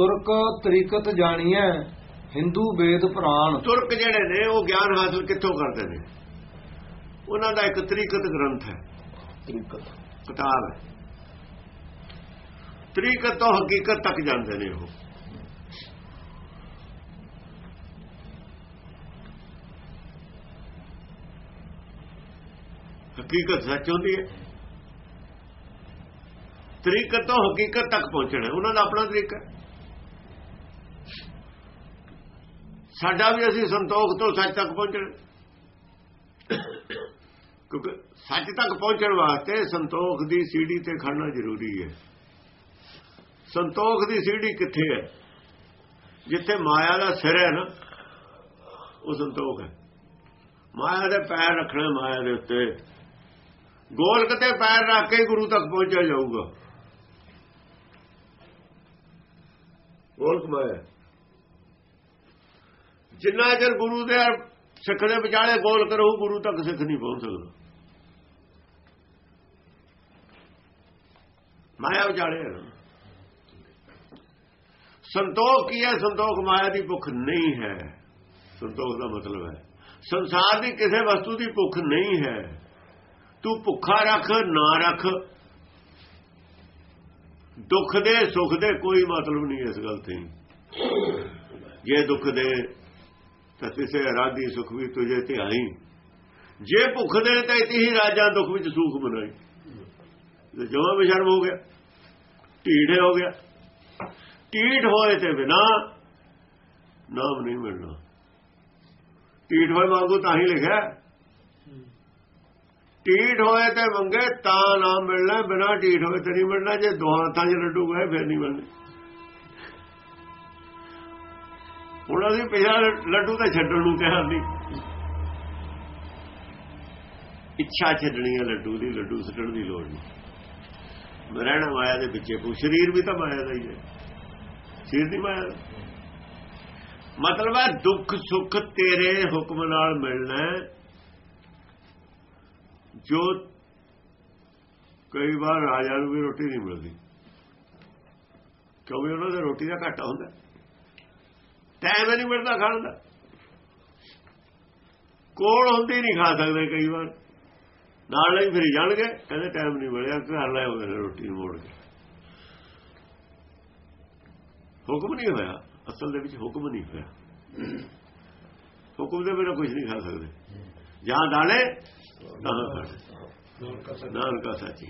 ਤੁਰਕ ਤਰੀਕਤ ਜਾਣੀਐ ਹਿੰਦੂ ਵੇਦ ਪੁਰਾਣ। ਤੁਰਕ ਜਿਹੜੇ ਨੇ ਉਹ ਗਿਆਨ ਹਾਸਲ ਕਿੱਥੋਂ ਕਰਦੇ ਨੇ? ਉਹਨਾਂ ਦਾ ਇੱਕ ਤਰੀਕਤ ਗ੍ਰੰਥ ਹੈ। ਤਰੀਕਤ। ਕਿਤਾਬ ਹੈ। ਤਰੀਕਤ ਤੋਂ ਹਕੀਕਤ ਤੱਕ ਜਾਂਦੇ ਨੇ ਉਹ। ਹਕੀਕਤ ਸੱਚ ਹੁੰਦੀ ਹੈ। ਤਰੀਕਤ ਤੋਂ ਹਕੀਕਤ ਤੱਕ ਪਹੁੰਚਣਾ ਉਹਨਾਂ ਦਾ ਆਪਣਾ ਤਰੀਕਾ ਹੈ। ਸਾਡਾ ਵੀ ਅਸੀਂ ਸੰਤੋਖ ਤੋਂ ਸੱਚ ਤੱਕ ਪਹੁੰਚਣਾ। ਕਿਉਂਕਿ ਸੱਚ ਤੱਕ ਪਹੁੰਚਣ ਵਾਸਤੇ ਸੰਤੋਖ ਦੀ ਸੀੜੀ ਤੇ ਖੜਨਾ ਜ਼ਰੂਰੀ ਹੈ। ਸੰਤੋਖ ਦੀ ਸੀੜੀ ਕਿੱਥੇ ਹੈ? ਜਿੱਥੇ ਮਾਇਆ ਦਾ ਸਿਰ ਹੈ ਨਾ, ਉਹ ਸੰਤੋਖ ਹੈ। ਮਾਇਆ ਦੇ ਪੈਰ ਰੱਖਣਾ ਮਾਇਆ ਦੇ ਉੱਤੇ। ਗੋਲਕ ਤੇ ਪੈਰ ਰੱਖ ਕੇ ਗੁਰੂ ਤੱਕ ਪਹੁੰਚਿਆ ਜਾਊਗਾ। ਗੋਲਕ ਮਾਇਆ ਜਿੰਨਾ ਚਿਰ ਗੁਰੂ ਦੇ ਸਿੱਖ ਦੇ ਵਿਚਾਲੇ ਗੋਲ ਕਰੂ ਗੁਰੂ ਤੱਕ ਸਿੱਖ ਨਹੀਂ ਪਹੁੰਚ ਸਕਦਾ। ਮਾਇਆ ਵਿਚਾਲੇ ਸੰਤੋਖ ਕੀ ਹੈ? ਸੰਤੋਖ ਮਾਇਆ ਦੀ ਭੁੱਖ ਨਹੀਂ ਹੈ। ਸੰਤੋਖ ਦਾ ਮਤਲਬ ਹੈ। ਸੰਸਾਰ ਦੀ ਕਿਸੇ ਵਸਤੂ ਦੀ ਭੁੱਖ ਨਹੀਂ ਹੈ। ਤੂੰ ਭੁੱਖਾ ਰੱਖ, ਨਾ ਰੱਖ। ਦੁੱਖ ਦੇ, ਸੁੱਖ ਦੇ ਕੋਈ ਮਤਲਬ ਨਹੀਂ ਇਸ ਗੱਲ ਤੇ। ਜੇ ਦੁੱਖ ਦੇ ਤਾਂ ਕਿਸੇ ਰਾਦੀ ਸੁਖ ਵੀ ਤੁਝੇ ਤੇ ਆਈ ਜੇ ਭੁੱਖ ਦੇ ਤੇ ਇਤੀ ਹੀ ਰਾਜਾ ਦੁੱਖ ਵਿੱਚ ਸੁਖ ਬਣਾਈ ਤੇ ਜਮਾ ਬਸ਼ਰਮ ਹੋ ਗਿਆ ਢੀੜੇ ਹੋ ਗਿਆ। ਢੀਠ ਹੋਏ ਤੇ ਬਿਨਾ ਨਾਮ ਨਹੀਂ ਮਿਲਣਾ। ਢੀਠ ਹੋਏ ਮੰਗੋ ਤਾਂ ਹੀ ਲਿਖਿਆ। ਢੀਠ ਹੋਏ ਤੇ ਮੰਗੇ ਤਾਂ ਨਾਮ ਮਿਲਣਾ, ਬਿਨਾ ਢੀਠ ਹੋਏ ਤੇ ਨਹੀਂ ਮਿਲਣਾ। ਜੇ ਦੋਹਾਂ ਤਾਂ ਜੇ ਲੱਡੂ ਗਏ ਫਿਰ ਨਹੀਂ ਮਿਲਣੇ। ਹੁਣ ਅਸੀਂ ਪਿਛਲਾ ਲੱਡੂ ਤਾਂ ਛੱਡਣ ਨੂੰ ਤਿਆਰ ਨਹੀਂ ਇੱਛਾ ਛੱਡਣੀ ਹੈ ਲੱਡੂ ਦੀ, ਲੱਡੂ ਛੱਡਣ ਦੀ ਲੋੜ ਨਹੀਂ। ਰਹਿਣਾ ਮਾਇਆ ਦੇ ਵਿੱਚੇ ਕੋ ਸਰੀਰ ਵੀ ਤਾਂ ਮਾਇਆ ਦਾ ਹੀ ਹੈ। ਸਰੀਰ ਦੀ ਮਾਇਆ ਮਤਲਬ ਹੈ ਦੁੱਖ, ਸੁੱਖ ਤੇਰੇ ਹੁਕਮ ਨਾਲ ਮਿਲਣਾ ਜੋ ਕਈ ਵਾਰ ਰਾਜਾ ਨੂੰ ਵੀ ਰੋਟੀ ਨਹੀਂ ਮਿਲਦੀ। ਕਿਉਂਕਿ ਉਹਨਾਂ ਦੇ ਰੋਟੀ ਦਾ ਘਾਟਾ ਹੁੰਦਾ। ਟਾਈਮ ਨਹੀਂ ਮਿਲਦਾ ਖਾਣ ਦਾ। ਕੋਲ ਹੁੰਦੀ ਨਹੀਂ ਖਾ ਸਕਦੇ ਕਈ ਵਾਰ। ਨਾਲ ਲਈ ਫਿਰ ਜਾਣਗੇ, ਕਹਿੰਦੇ ਟਾਈਮ ਨਹੀਂ ਮਿਲਿਆ, ਘਰ ਲੈ ਆਉਂਦੇ ਰੋਟੀ ਮੋੜ ਕੇ। ਹੁਕਮ ਨਹੀਂ ਹੋਇਆ। ਅਸਲ ਦੇ ਵਿੱਚ ਹੁਕਮ ਨਹੀਂ ਹੋਇਆ। ਹੁਕਮ ਦੇ ਬਿਨਾਂ ਕੁਝ ਨਹੀਂ ਖਾ ਸਕਦੇ। ਜਾਂ ਦਾਣੇ, ਤਾਂ ਨਾਨਕਾ ਸੱਚੀ।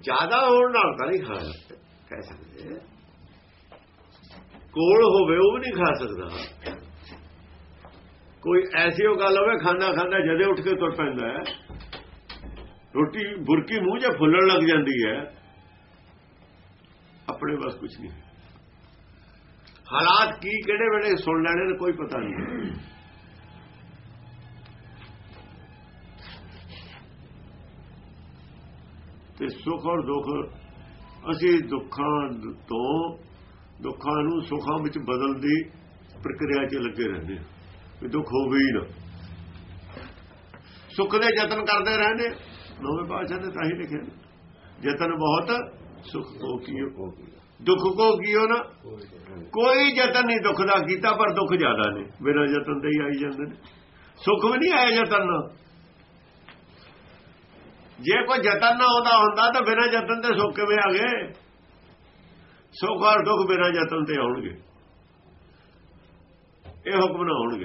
ਜ਼ਿਆਦਾ ਹੋਣ ਨਾਲ ਤਾਂ ਨਹੀਂ ਖਾ ਸਕਦੇ। ਕਹਿ ਸਕਦੇ। ਕੋਲ ਹੋਵੇ, ਉਹ ਵੀ ਨਹੀਂ ਖਾ ਸਕਦਾ। ਕੋਈ ਐਸੀ ਉਹ ਗੱਲ ਹੋਵੇ, ਖਾਂਦਾ ਖਾਂਦਾ ਜਦੇ ਉੱਠ ਕੇ ਤੁਰ ਪੈਂਦਾ ਹੈ। ਰੋਟੀ ਬੁਰਕੀ ਮੂੰਹ 'ਚ ਫੁੱਲਣ ਲੱਗ ਜਾਂਦੀ ਹੈ। ਆਪਣੇ ਬਸ ਕੁਝ ਨਹੀਂ। ਹਾਲਾਤ ਕੀ, ਕਿਹੜੇ ਵੇਲੇ ਸੁਣ ਲੈਣੇ ਨੇ, ਕੋਈ ਪਤਾ ਨਹੀਂ। ਤੇ ਸੁਖ ਔਰ ਦੁੱਖ, ਅਸੀਂ ਦੁੱਖਾਂ ਤੋਂ ਦੁੱਖਾਂ ਨੂੰ ਸੁੱਖਾਂ ਵਿੱਚ ਬਦਲਣ ਦੀ ਪ੍ਰਕਿਰਿਆ 'ਚ ਲੱਗੇ ਰਹਿੰਦੇ ਵੀ ਦੁੱਖ ਹੋਵੇ ਹੀ ਨਾ। ਸੁੱਖ ਦੇ ਯਤਨ ਕਰਦੇ ਰਹਿੰਦੇ ਨਵੇਂ ਪਾਤਸ਼ਾਹ ਨੇ ਤਾਂ ਹੀ ਲਿਖਿਆ। ਯਤਨ ਬਹੁਤ, ਸੁਖ ਕੋ ਕੀਓ। ਦੁੱਖ ਕੋ ਕੀਓ ਨਾ। ਕੋਈ ਯਤਨ ਨਹੀਂ ਦੁੱਖ ਦਾ ਕੀਤਾ, ਪਰ ਦੁੱਖ ਜ਼ਿਆਦਾ ਨੇ। ਬਿਨਾਂ ਯਤਨ ਦੇ ਹੀ ਆਈ ਜਾਂਦੇ ਨੇ। ਸੁੱਖ ਵੀ ਨਹੀਂ ਆਇਆ ਯਤਨ ਨਾਲ। ਜੇ ਕੋਈ ਯਤਨ ਨਾ ਹੁੰਦਾ ਹੁੰਦਾ, ਤਾਂ ਬਿਨਾਂ ਯਤਨ ਦੇ ਸੁੱਖ ਕਿਵੇਂ ਆ ਗਏ? ਸੁੱਖ ਔਰ ਦੁੱਖ ਬਿਨਾਂ ਯਤਨ ਤੇ ਆਉਣਗੇ। ਇਹ ਹੁਕਮ ਨਾ ਹੋਣਗੇ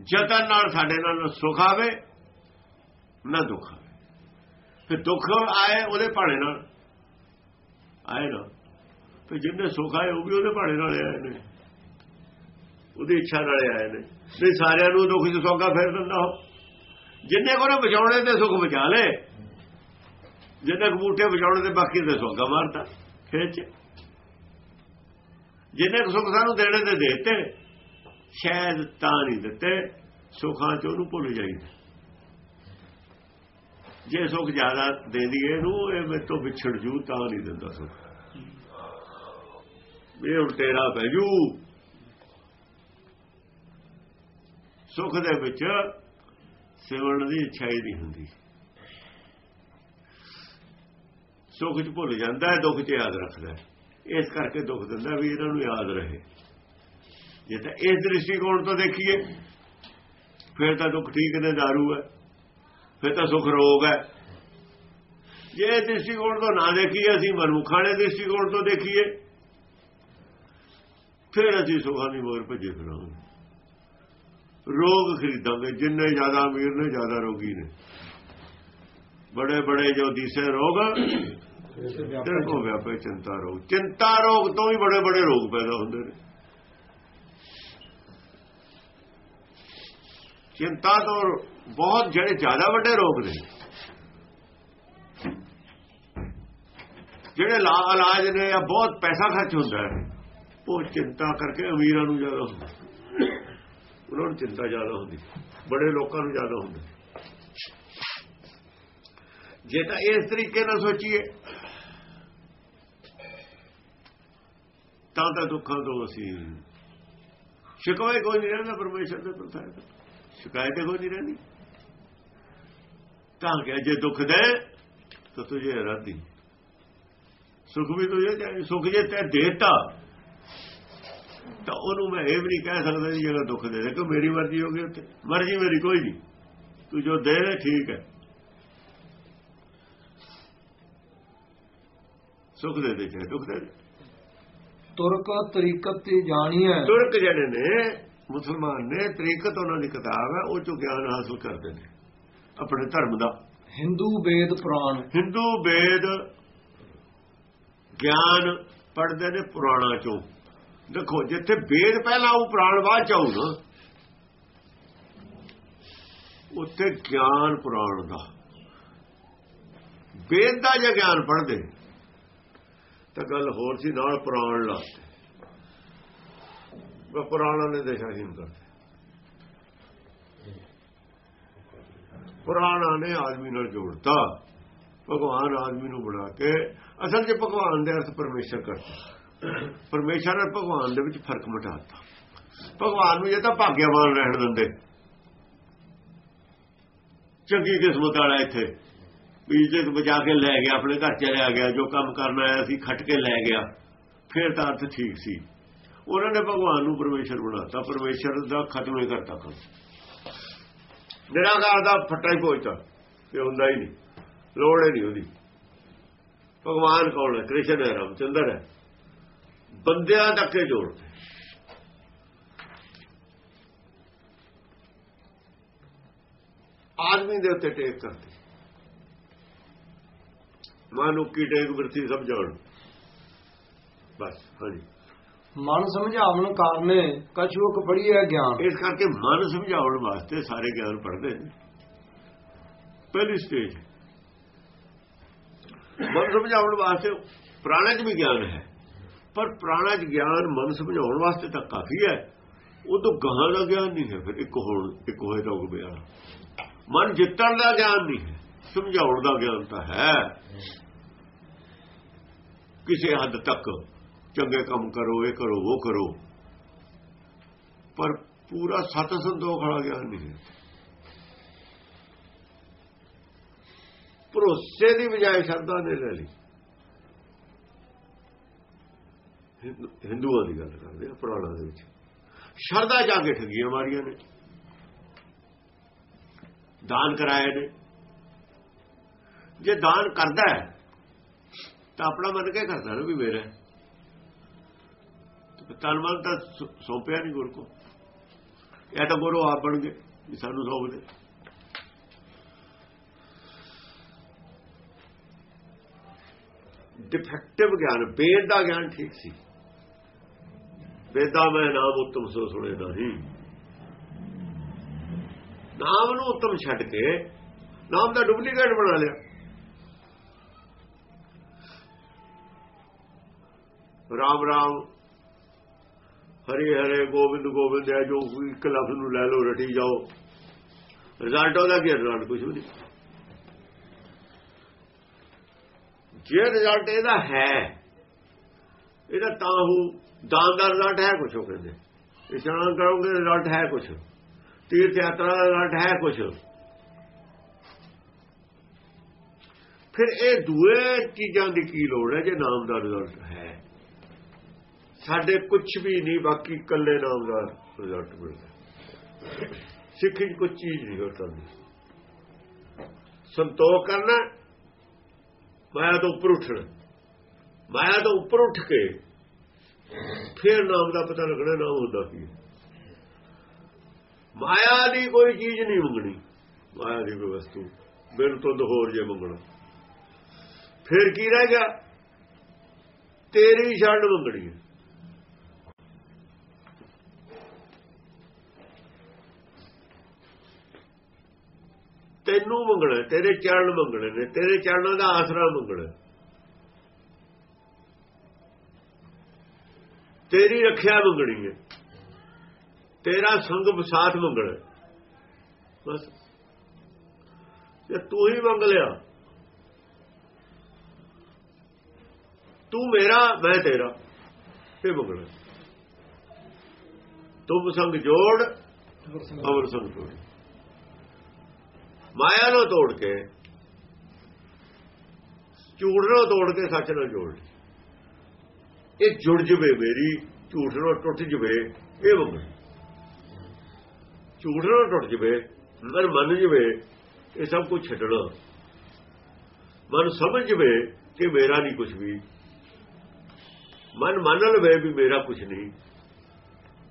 ਜਤਨ ਨਾਲ ਸਾਡੇ ਨਾਲ ਸੁਖ ਆਵੇ, ਨਾ ਦੁੱਖ ਆਵੇ। ਫਿਰ ਦੁੱਖ ਆਏ ਉਹਦੇ ਭਾਣੇ ਨਾਲ। ਆਏ ਨਾ। ਫਿਰ ਜਿੰਨੇ ਸੁਖ ਆਏ ਉਹ ਵੀ ਉਹਦੇ ਭਾਣੇ ਨਾਲ ਆਏ ਨੇ। ਉਹਦੀ ਇੱਛਾ ਨਾਲ ਆਏ ਨੇ। ਨਹੀਂ ਸਾਰਿਆਂ ਨੂੰ ਦੁੱਖ ਚ ਸੌਗਾ, ਫੇਰ ਦਿੰਦਾ ਹੋ ਜਿੰਨੇ ਕੋਨੇ ਬਚਾਉਣੇ ਤੇ ਸੁਖ ਬਚਾ ਲੇ। ਜਿੰਨੇ ਕਬੂਟੇ ਬਚਾਉਣੇ ਤੇ ਬਾਕੀ ਤੇ ਸੌਗਾ ਮਾਰਤਾ ਖੇਚ ਜਿੰਨੇ ਸੁੱਖ ਸਾਨੂੰ ਦੇਣੇ ਤੇ ਦੇਤੇ, ਸ਼ਾਇਦ ਤਾਂ ਨਹੀਂ ਦਿੱਤੇ, ਸੁੱਖਾਂ ਚ ਉਹਨੂੰ ਭੁੱਲ ਜਾਈਦਾ। ਜੇ ਸੁੱਖ ਜ਼ਿਆਦਾ ਦੇ ਦਈਏ ਇਹਨੂੰ, ਇਹ ਮੇਰੇ ਤੋਂ ਵਿਛੜ ਜੂ, ਤਾਂ ਨਹੀਂ ਦਿੰਦਾ ਸੁੱਖ। ਇਹ ਹੁਣ ਪੈ ਜੂ। ਸੁੱਖ ਦੇ ਵਿੱਚ ਸਿਵਣ ਦੀ ਇੱਛਾ ਹੀ ਨਹੀਂ ਹੁੰਦੀ। ਸੁੱਖ 'ਚ ਭੁੱਲ ਜਾਂਦਾ ਹੈ, ਦੁੱਖ 'ਚ ਯਾਦ ਰੱਖਦਾ ਇਸ ਕਰਕੇ ਦੁੱਖ ਦਿੰਦਾ ਵੀ ਇਹਨਾਂ ਨੂੰ ਯਾਦ ਰਹੇ। ਜੇ ਤਾਂ ਇਸ ਦ੍ਰਿਸ਼ਟੀਕੋਣ ਤੋਂ ਦੇਖੀਏ, ਫਿਰ ਤਾਂ ਦੁੱਖ ਠੀਕ ਨੇ दारू ਹੈ, ਫਿਰ ਤਾਂ ਸੁੱਖ ਰੋਗ ਹੈ। ਜੇ ਇਸ ਦ੍ਰਿਸ਼ਟੀਕੋਣ ਤੋਂ ਨਾ ਦੇਖੀਏ, ਅਸੀਂ ਮਨਮੁਖਾਂ ਦੇ ਦ੍ਰਿਸ਼ਟੀਕੋਣ ਤੋਂ ਦੇਖੀਏ, ਫਿਰ ਅਸੀਂ ਸੁਖਾਂ ਦੀ ਮੋਰ ਭੱਜੇ ਫਿਰਾਂਗੇ। ਰੋਗ ਖਰੀਦਾਂਗੇ, ਜਿੰਨੇ ਜ਼ਿਆਦਾ ਅਮੀਰ ਨੇ, ਜ਼ਿਆਦਾ ਰੋਗੀ ਨੇ। ਬੜੇ ਬੜੇ ਜੋ ਦੀਸੇ ਰੋਗ ਤੇਰੇ ਕੋ ਵਿਆਪੇ ਚਿੰਤਾ ਰੋਗ। ਚਿੰਤਾ ਰੋਗ ਤੋਂ ਵੀ ਬੜੇ ਬੜੇ ਰੋਗ ਪੈਦਾ ਹੁੰਦੇ ਨੇ। ਚਿੰਤਾ ਤੋਂ ਬਹੁਤ ਜਿਹੜੇ ਜ਼ਿਆਦਾ ਵੱਡੇ ਰੋਗ ਨੇ, ਜਿਹੜੇ ਲਾ ਇਲਾਜ ਨੇ ਜਾਂ ਬਹੁਤ ਪੈਸਾ ਖਰਚ ਹੁੰਦਾ ਹੈ, ਉਹ ਚਿੰਤਾ ਕਰਕੇ ਅਮੀਰਾਂ ਨੂੰ ਜ਼ਿਆਦਾ ਹੁੰਦਾ ਉਹਨਾਂ ਨੂੰ ਚਿੰਤਾ ਜ਼ਿਆਦਾ ਹੁੰਦੀ, ਬੜੇ ਲੋਕਾਂ ਨੂੰ ਜ਼ਿਆਦਾ ਹੁੰਦੀ ਜੇ ਤਾਂ ਇਸ ਤਰੀਕੇ ਨਾਲ ਸੋਚੀਏ, ਤਾਂ ਤਾਂ ਦੁੱਖਾਂ ਤੋਂ ਅਸੀਂ ਸ਼ਿਕਵੇ ਕੋਈ ਨਹੀਂ ਰਹਿੰਦਾ, ਪਰਮੇਸ਼ਰ ਦੇ ਪ੍ਰਸਾਦ ਸ਼ਿਕਾਇਤ ਕੋਈ ਨਹੀਂ ਰਹਿੰਦੀ। ਤਾਂ ਕਿ ਜੇ ਦੁੱਖ ਦੇ, ਤਾਂ ਤੁਝੇ ਰਾਦੀ ਸੁਖ ਵੀ ਤੁਝੇ ਚਾਹੀਏ ਸੁਖ ਜੇ ਤੇ ਦੇਤਾ, ਤਾਂ ਉਹਨੂੰ ਮੈਂ ਇਹ ਵੀ ਨਹੀਂ ਕਹਿ ਸਕਦਾ ਜੀ, ਜਿਹੜਾ ਦੁੱਖ ਦੇ ਦੇ, ਕਿ ਮੇਰੀ ਮਰਜ਼ੀ ਹੋ ਗਈ ਉੱਥੇ। ਮਰਜ਼ੀ ਮੇਰੀ ਕੋਈ ਨਹੀਂ। ਤੂੰ ਜੋ ਦੇ ਦੇ, ਠੀਕ ਹੈ। ਸੁਖ ਦੇ ਦੇ ਚਾਹੇ ਦੁੱਖ ਦੇ ਦੇ ਤੁਰਕ ਤਰੀਕਤ ਤੇ ਜਾਣੀਐ ਤੁਰਕ ਜਿਹੜੇ ਨੇ ਮੁਸਲਮਾਨ ਨੇ ਤਰੀਕਤ ਉਹਨਾਂ ਦੀ ਕਿਤਾਬ ਹੈ ਉਹ ਚੋਂ ਗਿਆਨ ਹਾਸਲ ਕਰਦੇ ਨੇ ਆਪਣੇ ਧਰਮ ਦਾ। ਹਿੰਦੂ ਵੇਦ ਪੁਰਾਣ। ਹਿੰਦੂ ਵੇਦ ਗਿਆਨ ਪੜਦੇ ਨੇ ਪੁਰਾਣਾ ਚੋਂ। ਦੇਖੋ ਜਿੱਥੇ ਵੇਦ ਪਹਿਲਾਂ ਉਹ ਪੁਰਾਣ ਬਾਅਦ ਚ ਨਾ ਉੱਥੇ ਗਿਆਨ ਪੁਰਾਣ ਦਾ। ਵੇਦ ਦਾ ਜੇ ਗਿਆਨ ਪੜਦੇ ਤਾਂ ਗੱਲ ਹੋਰ ਸੀ, ਨਾਲ ਪੁਰਾਣ ਲਾਤੇ ਉਹ ਪੁਰਾਣਾ ਨੇ ਦੇਸ਼ਾਹੀਨ ਕਰਤੇ ਪੁਰਾਣਾ ਨੇ ਆਦਮੀ ਨਾਲ ਜੋੜਤਾ। ਭਗਵਾਨ ਆਦਮੀ ਨੂੰ ਬਣਾ ਕੇ, ਅਸਲ 'ਚ ਭਗਵਾਨ ਦੇ ਅਰਥ ਪਰਮੇਸ਼ਰ ਕਰਤਾ। ਪਰਮੇਸ਼ਰ ਔਰ ਭਗਵਾਨ ਦੇ ਵਿੱਚ ਫ਼ਰਕ ਮਿਟਾਤਾ। ਭਗਵਾਨ ਨੂੰ ਜੇ ਤਾਂ ਭਾਗਿਆਵਾਨ ਰਹਿਣ ਦਿੰਦੇ। ਚੰਗੀ ਕਿਸਮਤ ਵਾਲਾ ਇੱਥੇ। ਵੀ ਬਚਾ ਕੇ ਲੈ ਗਿਆ, ਆਪਣੇ ਘਰ ਚਲਿਆ ਗਿਆ, ਜੋ ਕੰਮ ਕਰਨਾ ਆਇਆ ਸੀ ਖੱਟ ਕੇ ਲੈ ਗਿਆ। ਫਿਰ ਤਾਂ ਅਰਥ ਠੀਕ ਸੀ। ਉਹਨਾਂ ਨੇ ਭਗਵਾਨ ਨੂੰ ਪਰਮੇਸ਼ਰ ਬਣਾਤਾ। ਪਰਮੇਸ਼ਰ ਦਾ ਖਤਮ ਹੀ ਕਰਤਾ ਕੰਮ। ਨਿਰਾਕਾਰ ਦਾ ਫੱਟਾ ਹੀ ਪਹੁੰਚਦਾ ਇਹ ਹੁੰਦਾ ਹੀ ਨਹੀਂ। ਲੋੜ ਹੀ ਨਹੀਂ ਉਹਦੀ। ਭਗਵਾਨ ਕੌਣ ਹੈ? ਕ੍ਰਿਸ਼ਨ ਹੈ, ਰਾਮਚੰਦਰ ਹੈ। ਬੰਦਿਆਂ ਤੱਕ ਹੀ ਜੋੜਦੇ ਆਦਮੀ ਦੇ ਉੱਤੇ ਟੇਕ ਕਰਦੇ ਮਾਨੁਕੀ ਟੇਕ ਵਰਤੀ ਸਮਝਾਉਣ। ਬਸ ਹਾਂਜੀ। ਮਨ ਸਮਝਾਵਨ ਕਾਰਨੇ ਕਛੂਕ ਪੜੀਐ ਗਿਆਨ। ਇਸ ਕਰਕੇ ਮਨ ਸਮਝਾਉਣ ਵਾਸਤੇ ਸਾਰੇ ਗਿਆਨ ਪੜ੍ਹਦੇ ਨੇ। ਪਹਿਲੀ ਸਟੇਜ ਮਨ ਸਮਝਾਉਣ ਵਾਸਤੇ ਪ੍ਰਾਣਾ 'ਚ ਵੀ ਗਿਆਨ ਹੈ। ਪਰ ਪ੍ਰਾਣਾ 'ਚ ਗਿਆਨ ਮਨ ਸਮਝਾਉਣ ਵਾਸਤੇ ਤਾਂ ਕਾਫੀ ਹੈ। ਉਹ ਤੋਂ ਗਾਹਾਂ ਦਾ ਗਿਆਨ ਨਹੀਂ ਹੈ ਫਿਰ ਇੱਕ ਹੋਣ ਇੱਕ ਹੋਏ ਤਾਂ ਉਹ ਬਿਆਨ। ਮਨ ਜਿੱਤਣ ਦਾ ਗਿਆਨ ਨਹੀਂ ਹੈ। ਸਮਝਾਉਣ ਦਾ ਗਿਆਨ ਤਾਂ ਹੈ। ਕਿਸੇ ਹੱਦ ਤੱਕ ਚੰਗੇ ਕੰਮ ਕਰੋ, ਇਹ ਕਰੋ, ਉਹ ਕਰੋ। ਪਰ ਪੂਰਾ ਸਤ ਸੰਤੋਖ ਵਾਲਾ ਗਿਆਨ ਨਹੀਂ ਹੈ। ਭਰੋਸੇ ਦੀ ਬਜਾਏ ਸ਼ਰਧਾ ਨੇ ਲੈ ਲਈ। ਹਿੰਦੂਆਂ ਦੀ ਗੱਲ ਕਰਦੇ ਆ, ਪੁਰਾਣਾ ਦੇ ਵਿੱਚ। ਸ਼ਰਧਾ ਜਾ ਕੇ ਠੱਗੀਆਂ ਮਾਰੀਆਂ ਨੇ। ਦਾਨ ਕਰਾਏ ਨੇ। ਜੇ ਦਾਨ ਕਰਦਾ ਹੈ, ਤਾਂ ਆਪਣਾ ਮਨ ਕੇ ਕਰਦਾ ਨਾ ਵੀ ਮੇਰਾ। ਤਨ ਮਨ ਤਾਂ ਸੌਂਪਿਆ ਨਹੀਂ ਗੁਰ ਕੋ। ਇਹ ਤਾਂ ਗੁਰੂ ਆਪ ਬਣ ਗਏ, ਵੀ ਸਾਨੂੰ ਸੌਂਪ ਦੇ ਡਿਫੈਕਟਿਵ ਗਿਆਨ, ਵੇਦ ਦਾ ਗਿਆਨ ਠੀਕ ਸੀ। ਵੇਦਾ ਮੈਂ ਨਾਮ ਉਤਮ ਸੋ ਸੁਣੇ ਨਹੀਂ। ਨਾਮ ਨੂੰ ਉਤਮ ਛੱਡ ਕੇ ਨਾਮ ਦਾ ਡੁਪਲੀਕੇਟ ਬਣਾ ਲਿਆ। ਰਾਮ ਰਾਮ। ਹਰੀ ਹਰੇ ਗੋਬਿੰਦ ਗੋਬਿੰਦ ਹੈ, ਜੋ ਇੱਕ ਲਫ਼ਜ਼ ਨੂੰ ਲੈ ਲਓ, ਰਟੀ ਜਾਓ। ਰਿਜ਼ਲਟ ਉਹਦਾ ਕੀ ਰਿਜ਼ਲਟ ਕੁਝ ਵੀ ਨਹੀਂ। ਜੇ ਰਿਜ਼ਲਟ ਇਹਦਾ ਹੈ, ਇਹਦਾ ਤਾਂ ਉਹ ਦਾਨ ਦਾ ਰਿਜ਼ਲਟ ਹੈ ਕੁਝ ਉਹ ਕਹਿੰਦੇ। ਇਸ਼ਨਾਨ ਕਰੋਗੇ ਰਿਜ਼ਲਟ ਹੈ ਕੁਝ ਤੀਰਥ ਯਾਤਰਾ ਦਾ ਰਿਜ਼ਲਟ ਹੈ ਕੁਝ ਫਿਰ ਇਹ ਦੂਏ ਚੀਜ਼ਾਂ ਦੀ ਕੀ ਲੋੜ ਹੈ, ਜੇ ਨਾਮ ਦਾ ਰਿਜ਼ਲਟ ਹੈ? ਸਾਡੇ ਕੁਝ ਵੀ ਨਹੀਂ, ਬਾਕੀ ਇਕੱਲੇ ਨਾਮ ਦਾ ਰਿਜ਼ਲਟ ਮਿਲਦਾ। ਸਿੱਖੀ 'ਚ ਕੁਝ ਚੀਜ਼ ਨਹੀਂ ਹੋਰ ਕਰਨੀ ਸੰਤੋਖ ਕਰਨਾ ਮਾਇਆ ਤੋਂ ਉੱਪਰ ਉੱਠਣਾ। ਮਾਇਆ ਤੋਂ ਉੱਪਰ ਉੱਠ ਕੇ ਫਿਰ ਨਾਮ ਦਾ ਪਤਾ ਲੱਗਣਾ, ਨਾਮ ਹੁੰਦਾ ਕੀ ਮਾਇਆ ਦੀ ਕੋਈ ਚੀਜ਼ ਨਹੀਂ ਮੰਗਣੀ। ਮਾਇਆ ਦੀ ਕੋਈ ਵਸਤੂ। ਬਿਨ ਤੋਂ ਹੋਰ ਜੇ ਮੰਗਣਾ। ਫਿਰ ਕੀ ਰਹਿ ਗਿਆ? ਤੇਰੀ ਛੱਡ ਮੰਗਣੀ ਤੈਨੂੰ ਮੰਗਣਾ ਤੇਰੇ ਚਰਨ ਮੰਗਣੇ ਨੇ ਤੇਰੇ ਚਰਨਾਂ ਦਾ ਆਸਰਾ ਮੰਗਣਾ ਤੇਰੀ ਰੱਖਿਆ ਮੰਗਣੀ ਹੈ। ਤੇਰਾ ਸੰਗ ਵਿਸਾਥ ਮੰਗਣਾ ਬਸ। ਜੇ ਤੂੰ ਹੀ ਮੰਗ ਲਿਆ ਤੂੰ ਮੇਰਾ ਮੈਂ ਤੇਰਾ ਇਹ ਮੰਗਣਾ ਤੁਮ ਸੰਗ ਜੋੜ ਅਮਰ ਸੰਗ ਜੋੜ ਮਾਇਆ ਨੂੰ ਤੋੜ ਕੇ, ਝੂਠ ਨੂੰ ਤੋੜ ਕੇ ਸੱਚ ਨਾਲ ਜੋੜ ਲਈ। ਇਹ ਜੁੜ ਜਵੇ ਮੇਰੀ, ਝੂਠ ਨੂੰ ਟੁੱਟ ਜਵੇ, ਇਹ ਮੰਗਣਾ ਝੂਠ ਨੂੰ ਟੁੱਟ ਜਵੇ ਮਨ ਮੰਨ ਜਵੇ, ਇਹ ਸਭ ਕੁਝ ਛੱਡਣਾ। ਮਨ ਸਮਝ ਜਵੇ ਕਿ ਮੇਰਾ ਨਹੀਂ ਕੁਝ ਵੀ। ਮਨ ਮੰਨ ਲਵੇ ਵੀ ਮੇਰਾ ਕੁਝ ਨਹੀਂ।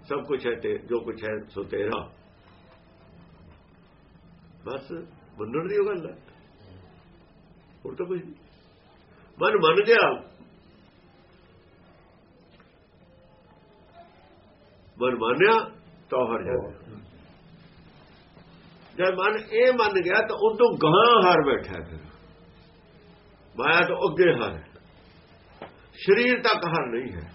ਸਭ ਕੁਝ ਹੈ ਤੇ, ਜੋ ਕੁਝ ਹੈ ਸੋ ਤੇਰਾ। ਬਸ ਮੰਨਣ ਦੀ ਉਹ ਗੱਲ ਹੈ। ਹੋਰ ਤਾਂ ਕੋਈ ਨਹੀਂ ਮਨ ਮੰਨ ਗਿਆ। ਮਨ ਮੰਨਿਆ ਤਾਂ ਹਰ ਜਾਂਦਾ ਜਦ ਮਨ ਇਹ ਮੰਨ ਗਿਆ ਤਾਂ ਉਦੋਂ ਗਾਂ ਹਾਰ ਬੈਠਾ ਫਿਰ। ਮਾਇਆ ਤੋਂ ਅੱਗੇ ਹਾਰ ਸਰੀਰ ਤੱਕ ਹਾਰ ਨਹੀਂ ਹੈ।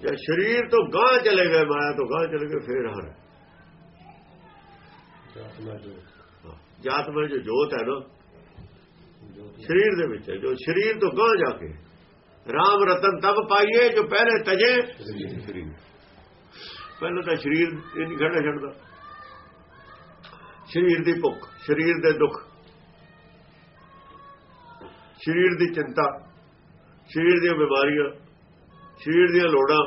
ਜੇ ਸਰੀਰ ਤੋਂ ਗਾਂ ਚਲੇ ਗਏ, ਮਾਇਆ ਤੋਂ ਗਾਂ ਚਲੇ ਗਏ, ਫੇਰ ਹਾਰ ਹੈ। ਜਾਤ ਵਿੱਚ ਜੋ ਜੋਤ ਹੈ ਨਾ ਸਰੀਰ ਦੇ ਵਿੱਚ ਹੈ ਜੋ ਸਰੀਰ ਤੋਂ ਗਾਂ ਜਾ ਕੇ ਰਾਮ ਰਤਨ ਤਬ ਪਾਈਏ ਜੋ ਪਹਿਲੇ ਤਜੇ ਸਰੀਰ ਪਹਿਲਾਂ ਤਾਂ ਸਰੀਰ ਇਹ ਨਹੀਂ ਖੜਾ ਛੱਡਦਾ। ਸਰੀਰ ਦੀ ਭੁੱਖ ਸਰੀਰ ਦੇ ਦੁੱਖ ਸਰੀਰ ਦੀ ਚਿੰਤਾ ਸਰੀਰ ਦੀਆਂ ਬਿਮਾਰੀਆਂ ਸਰੀਰ ਦੀਆਂ ਲੋੜਾਂ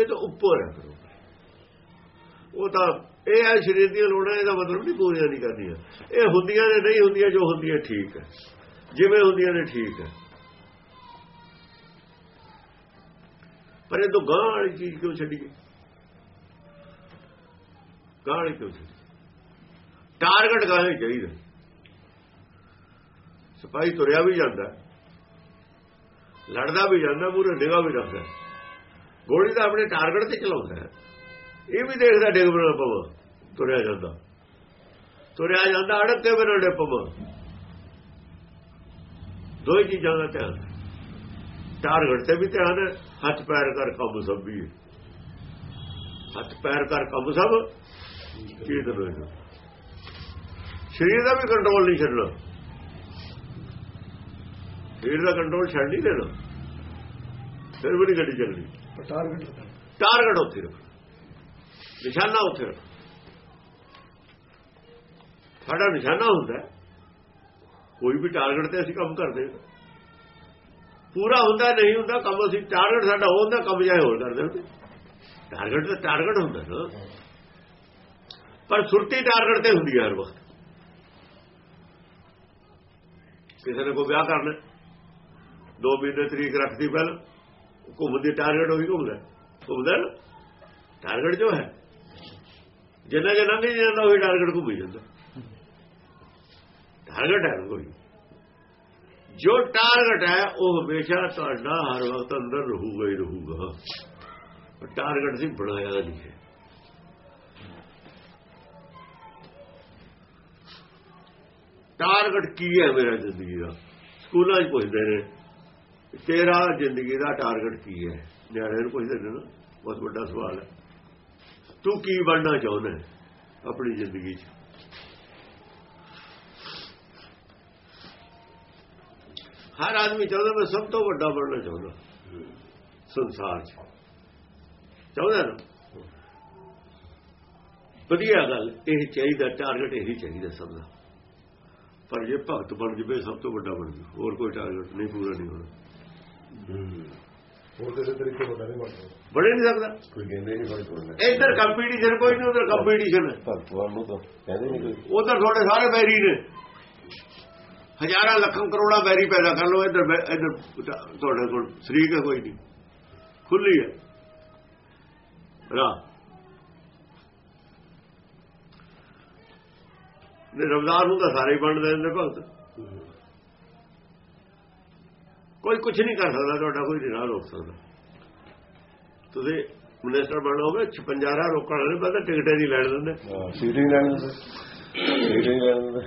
ਇਹ ਤਾਂ ਉੱਪਰ ਹੈ। ਉਹ ਤਾਂ ਇਹ ਆ ਸਰੀਰ ਦੀਆਂ ਲੋੜਾਂ, ਇਹਦਾ ਮਤਲਬ ਨਹੀਂ ਪੂਰੀਆਂ ਨਹੀਂ ਕਰਦੀਆਂ ਇਹ ਹੁੰਦੀਆਂ ਨੇ, ਨਹੀਂ ਹੁੰਦੀਆਂ, ਜੋ ਹੁੰਦੀਆਂ ਠੀਕ ਹੈ। ਜਿਵੇਂ ਹੁੰਦੀਆਂ ਨੇ, ਠੀਕ ਹੈ। ਪਰ ਇਹ ਤੋਂ ਗਾਂ ਵਾਲੀ ਚੀਜ਼ ਕਿਉਂ ਛੱਡੀ ਗਾਂ ਵਾਲੀ ਕਿਉਂ ਛੱਡੀ ਟਾਰਗੇਟ ਗਾਂ ਚਾਹੀਦਾ। ਸਿਪਾਹੀ ਤੁਰਿਆ ਵੀ ਜਾਂਦਾ ਲੜਦਾ ਵੀ ਜਾਂਦਾ, ਪੂਰੇ ਨਿਗਾਹ ਵੀ ਰੱਖਦਾ ਗੋਲੀ ਤਾਂ ਆਪਣੇ ਟਾਰਗੇਟ ਤੇ ਚਲਾਉਂਦਾ ਇਹ ਵੀ ਦੇਖਦਾ ਡਿੱਗ ਬਣਾ ਪਵਾ ਤੁਰਿਆ ਜਾਂਦਾ। ਤੁਰਿਆ ਜਾਂਦਾ ਅੜਕ ਕੇ ਬਿਨਾਂ ਡੇ ਪਵਾ ਦੋ ਹੀ ਚੀਜ਼ਾਂ ਦਾ ਧਿਆਨ ਟਾਰਗੇਟ ਤੇ ਵੀ ਧਿਆਨ ਹੈ ਹੱਥ ਪੈਰ ਕਰ ਕੰਮ ਸਭ ਵੀ। ਹੱਥ ਪੈਰ ਕਰ ਕੰਮ ਸਭ ਕੀ ਕਰੋ ਸਰੀਰ ਦਾ ਵੀ ਕੰਟਰੋਲ ਨਹੀਂ ਛੱਡਣਾ। ਸਰੀਰ ਦਾ ਕੰਟਰੋਲ ਛੱਡ ਨਹੀਂ ਦੇਣਾ। ਫਿਰ ਵੀ ਨਹੀਂ ਗੱਡੀ ਚੱਲਣੀ। ਟਾਰਗੇਟ ਟਾਰਗੇਟ ਉੱਥੇ ਰੱਖ ਨਿਸ਼ਾਨਾ ਉੱਥੇ ਰੱਖ ਸਾਡਾ ਨਿਸ਼ਾਨਾ ਹੁੰਦਾ ਕੋਈ ਵੀ ਟਾਰਗੇਟ ਤੇ ਅਸੀਂ ਕੰਮ ਕਰਦੇ ਹਾਂ। ਪੂਰਾ ਹੁੰਦਾ ਨਹੀਂ ਹੁੰਦਾ, ਕੰਮ ਅਸੀਂ ਟਾਰਗੇਟ ਸਾਡਾ ਉਹ ਹੁੰਦਾ, ਕੰਮ ਜਾਏ ਹੋਰ ਕਰਦੇ ਹੁੰਦੇ ਟਾਰਗੇਟ ਤਾਂ ਟਾਰਗੇਟ ਹੁੰਦਾ ਨਾ। ਪਰ ਸੁਰਤੀ ਟਾਰਗੇਟ ਤੇ ਹੁੰਦੀ ਹੈ ਹਰ ਵਕਤ। ਕਿਸੇ ਨੇ ਕੋਈ ਵਿਆਹ ਕਰਨਾ ਦੋ ਮਹੀਨੇ ਤਰੀਕ ਰੱਖਦੀ ਪਹਿਲਾਂ ਘੁੰਮਦੀ ਟਾਰਗੇਟ ਉਹੀ ਘੁੰਮਦਾ ਘੁੰਮਦਾ ਨਾ। ਟਾਰਗੇਟ ਜੋ ਹੈ, ਜਿੰਨਾ ਜਿੰਨਾ ਨਹੀਂ ਜਾਂਦਾ, ਉਹੀ ਟਾਰਗੇਟ ਘੁੰਮੀ ਜਾਂਦਾ। ਟਾਰਗੇਟ ਹੈ ਕੋਈ ਜੋ। ਟਾਰਗੇਟ ਹੈ, ਉਹ ਹਮੇਸ਼ਾ ਤੁਹਾਡਾ ਹਰ ਵਕਤ ਅੰਦਰ ਰਹੂਗਾ ਹੀ ਰਹੂਗਾ। ਟਾਰਗੇਟ ਸੀ ਬਣਾਇਆ ਨਹੀਂ ਹੈ। ਟਾਰਗੇਟ ਕੀ ਹੈ ਮੇਰਾ ਜ਼ਿੰਦਗੀ ਦਾ? ਸਕੂਲਾਂ 'ਚ ਪੁੱਛਦੇ ਨੇ, ਤੇਰਾ ਜ਼ਿੰਦਗੀ ਦਾ ਟਾਰਗੇਟ ਕੀ ਹੈ? ਨਿਆਣਿਆਂ ਨੂੰ ਪੁੱਛਦੇ ਨੇ ਨਾ, ਬਹੁਤ ਵੱਡਾ ਸਵਾਲ ਹੈ। ਤੂੰ ਕੀ ਬਣਨਾ ਚਾਹੁੰਦਾ ਆਪਣੀ ਜ਼ਿੰਦਗੀ 'ਚ? ਹਰ ਆਦਮੀ ਚਾਹੁੰਦਾ ਮੈਂ ਸਭ ਤੋਂ ਵੱਡਾ ਬਣਨਾ ਚਾਹੁੰਦਾ। ਸੰਸਾਰ 'ਚ। ਚਾਹੁੰਦਾ ਨਾ? ਵਧੀਆ ਗੱਲ ਇਹ ਚਾਹੀਦਾ ਟਾਰਗੇਟ ਇਹੀ ਚਾਹੀਦਾ ਸਭ ਦਾ। ਪਰ ਜੇ ਭਗਤ ਬਣ ਜਵੇ ਸਭ ਤੋਂ ਵੱਡਾ ਬਣ ਜੂ ਹੋਰ ਕੋਈ ਟਾਰਗੇਟ ਨਹੀਂ ਪੂਰਾ ਨਹੀਂ ਹੋਣਾ। ਹੋਰ ਕਿਸੇ ਤਰੀਕੇ ਵੱਡਾ ਨਹੀਂ ਬਣਦਾ ਬਣੇ ਨਹੀਂ ਸਕਦਾ। ਕੋਈ ਕਹਿੰਦੇ ਨਹੀਂ ਕੋਈ ਇੱਧਰ ਕੰਪੀਟੀਸ਼ਨ ਕੋਈ ਨਹੀਂ ਉਧਰ ਕੰਪੀਟੀਸ਼ਨ ਹੈ ਭਗਵਾਨ ਨੂੰ ਤਾਂ ਕਹਿੰਦੇ ਨਹੀਂ ਕੋਈ। ਉਧਰ ਤੁਹਾਡੇ ਸਾਰੇ ਬੈਰੀ ਨੇ। ਹਜ਼ਾਰਾਂ ਲੱਖਾਂ ਕਰੋੜਾਂ ਬੈਰੀ ਪੈਦਾ ਕਰ ਲਓ, ਇੱਧਰ ਇੱਧਰ ਤੁਹਾਡੇ ਕੋਲ ਸ਼ਰੀਕ ਹੈ, ਕੋਈ ਨਹੀਂ। ਖੁੱਲੀ ਹੈ। ਰਾਹ। ਨੇ ਰਮਜ਼ਾਨ ਨੂੰ ਸਾਰੇ ਹੀ ਵੰਡ ਦਿੰਦੇ ਭਗਤ। ਕੋਈ ਕੁਝ ਨਹੀਂ ਕਰ ਸਕਦਾ, ਤੁਹਾਡਾ ਕੋਈ ਨਹੀਂ ਰੋਕ ਸਕਦਾ। ਤੁਸੀਂ ਮਿਨਿਸਟਰ ਬਣੋਗੇ 56 ਰਾਹ ਰੋਕਣ ਵਾਲੇ ਪਹਿਲਾਂ ਟਿਕਟੇ ਦੀ ਲੈਣ ਦਿੰਦੇ। ਹਾਂ ਸੀਟਿੰਗ ਲੈਣ ਦਿੰਦੇ। ਸੀਟਿੰਗ ਲੈਣ ਦਿੰਦੇ।